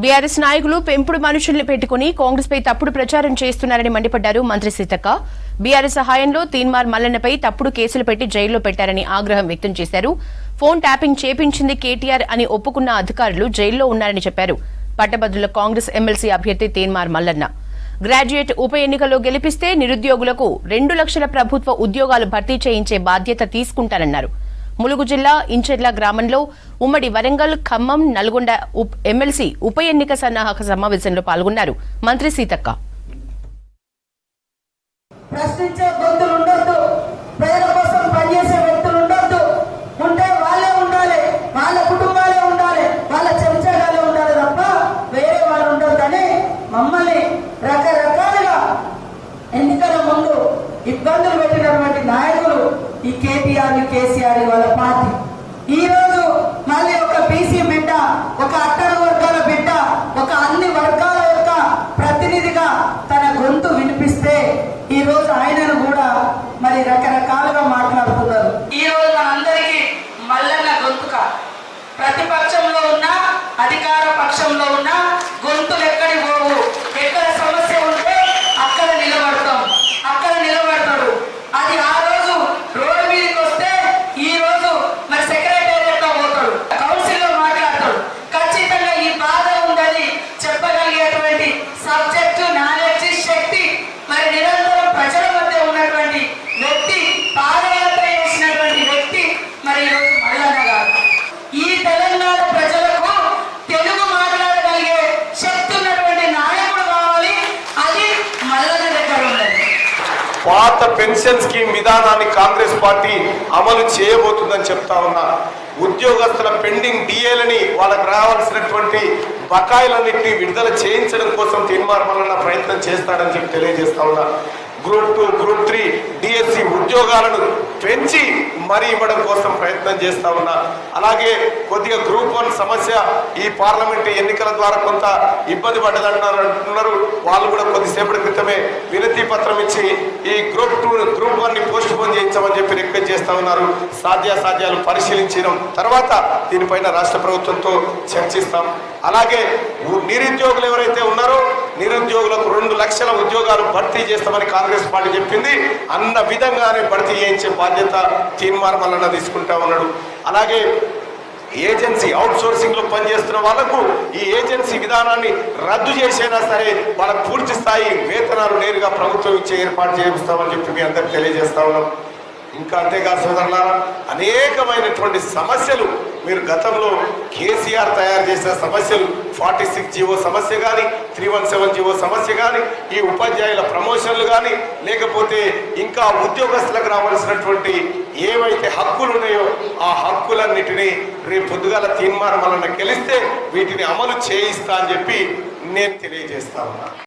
BRS నాయకులు పెంపుడు మనుషుల్ని పెట్టుకుని కాంగ్రెస్ పై తప్పుడు ప్రచారం చేస్తున్నారని మండిపడ్డారు మంత్రి సీతక్క. బీఆర్ఎస్ సహాయంలో తీన్మార్ మల్లన్నపై తప్పుడు కేసులు పెట్టి జైల్లో పెట్టారని ఆగ్రహం వ్యక్తం చేశారు. ఫోన్ ట్యాపింగ్ చేపించింది కేటీఆర్ అని ఒప్పుకున్న అధికారులు జైల్లో ఉన్నారని చెప్పారు. పట్టభద్రుల కాంగ్రెస్ ఎమ్మెల్సీ అభ్యర్థి తీన్మార్ మల్లన్న. గ్రాడ్యుయేట్ ఉప ఎన్నికలో గెలిపిస్తే నిరుద్యోగులకు రెండు లక్షల ప్రభుత్వ ఉద్యోగాలు భర్తీ చేయించే బాధ్యత తీసుకుంటానన్నారు. ములుగు జిల్లా ఇంచెర్ల గ్రామంలో ఉమ్మడి వరంగల్ ఖమ్మం నల్గొండ ఎమ్మెల్సీ ఉప ఎన్నిక సన్నాహక సమావేశంలో పాల్గొన్నారు. మంత్రి సీతక్క. ప్రశ్నించే గొంతులు ఉండొద్దు. ప్రజల కోసం పనిచేసే వ్యక్తులు ఉండొద్దు. ఉంటే వాళ్ళే ఉండాలి. వాళ్ళ కుటుంబాలే ఉండాలి. వాళ్ళ చెంచగాలే ఉండాలి తప్ప వేరే వాళ్ళు ఉండొద్దని మమ్మల్ని రకరకాలుగా ఎన్నికల ముందు ఇబ్బందులు పెట్టినటువంటి నాయకులు ఈ కేటీఆర్ కేసీఆర్ వాళ్ళ పక్షంలో ఉన్నా పాత పెన్షన్ స్కీమ్ విధానాన్ని కాంగ్రెస్ పార్టీ అమలు చేయబోతుందని చెప్తా ఉన్నా. ఉద్యోగస్తుల పెండింగ్ డిఏలని వాళ్ళకు రావాల్సినటువంటి బకాయిలన్నింటినీ విడుదల చేయించడం కోసం తీర్మానమన్న ప్రయత్నం చేస్తాడని చెప్పి తెలియజేస్తా ఉన్నా. Group two group three DSC ఉద్యోగాలను పెంచి మరి ఇవ్వడం కోసం ప్రయత్నం చేస్తా ఉన్నా. అలాగే కొద్దిగా గ్రూప్ వన్ సమస్య ఈ పార్లమెంట్ ఎన్నికల ద్వారా కొంత ఇబ్బంది పడ్డదంటున్నారు. అంటున్నారు వాళ్ళు కూడా కొద్దిసేపటి క్రితమే వినతి పత్రం ఇచ్చి ఈ గ్రూప్ టూ గ్రూప్ వన్ని పోస్ట్ పోన్ చెప్పి రిక్వెస్ట్ చేస్తా ఉన్నారు. సాధ్యాసాధ్యాలు పరిశీలించడం తర్వాత దీనిపైన రాష్ట్ర ప్రభుత్వంతో చర్చిస్తాం. అలాగే నిరుద్యోగులు ఎవరైతే ఉన్నారో నిరుద్యోగులకు రెండు లక్షల ఉద్యోగాలు భర్తీ చేస్తామని కాంగ్రెస్ పార్టీ చెప్పింది. అన్న విధంగానే భర్తీ చేయించే బాధ్యత తీర్మానం వలన తీసుకుంటా ఉన్నాడు. అలాగే ఏజెన్సీ అవుట్ సోర్సింగ్లో పనిచేస్తున్న వాళ్ళకు ఈ ఏజెన్సీ విధానాన్ని రద్దు చేసైనా సరే వాళ్ళకు పూర్తి స్థాయి వేతనాలు నేరుగా ప్రభుత్వం ఇచ్చే ఏర్పాటు చేస్తామని చెప్పి మీ అందరికి తెలియజేస్తా ఉన్నాం. ఇంకా అంతేకాదు సోదరులారా అనేకమైనటువంటి సమస్యలు మీరు గతంలో కేసీఆర్ తయారు చేసిన సమస్యలు ఫార్టీ సిక్స్ జీవో సమస్య కానీ త్రీ వన్ సెవెన్ జీవో సమస్య కానీ ఈ ఉపాధ్యాయుల ప్రమోషన్లు కానీ లేకపోతే ఇంకా ఉద్యోగస్తులకు రావాల్సినటువంటి ఏవైతే హక్కులు ఉన్నాయో ఆ హక్కులన్నిటినీ రేపు పొద్దుగాల తీర్మానం వలన గెలిస్తే వీటిని అమలు చేయిస్తా అని చెప్పి నేను తెలియజేస్తా ఉన్నా.